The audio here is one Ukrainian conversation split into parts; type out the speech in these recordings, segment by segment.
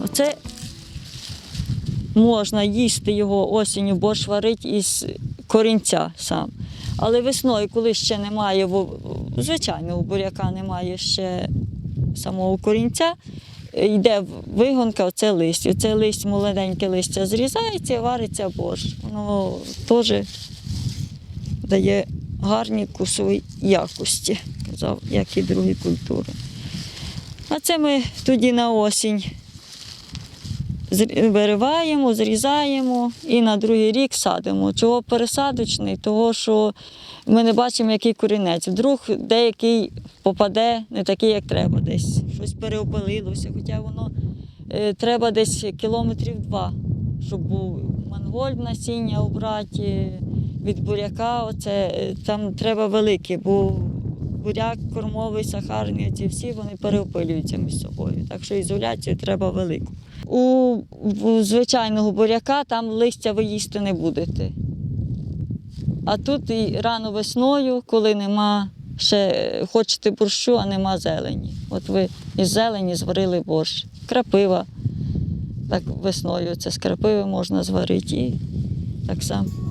Оце можна їсти його осінню, борщ варить із корінця сам. Але весною, коли ще немає, во- звичайного буряка немає ще самого корінця, йде вигонка, оце листя. Оце лист, молоденьке листя зрізається і вариться борщ. Воно теж дає гарні вкусові якості, казав, як і другі культури. А це ми тоді на осінь вириваємо, зрізаємо і на другий рік садимо. Чого пересадочний? Того, що ми не бачимо, який корінець. Вдруг деякий попаде не такий, як треба десь. Щось переопилилося, хоча воно е, треба десь кілометрів два, щоб був мангольд насіння обрати від буряка. Оце, е, там треба велике, бо буряк, кормовий, сахарний, ці всі вони переопилюються між собою. Так що ізоляцію треба велику. У, звичайного буряка там листя ви їсти не будете. А тут і рано весною, коли нема ще хочете борщу, а нема зелені. От ви із зелені зварили борщ. Крапива. Так весною це з крапиви можна зварити і так само.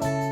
Bye.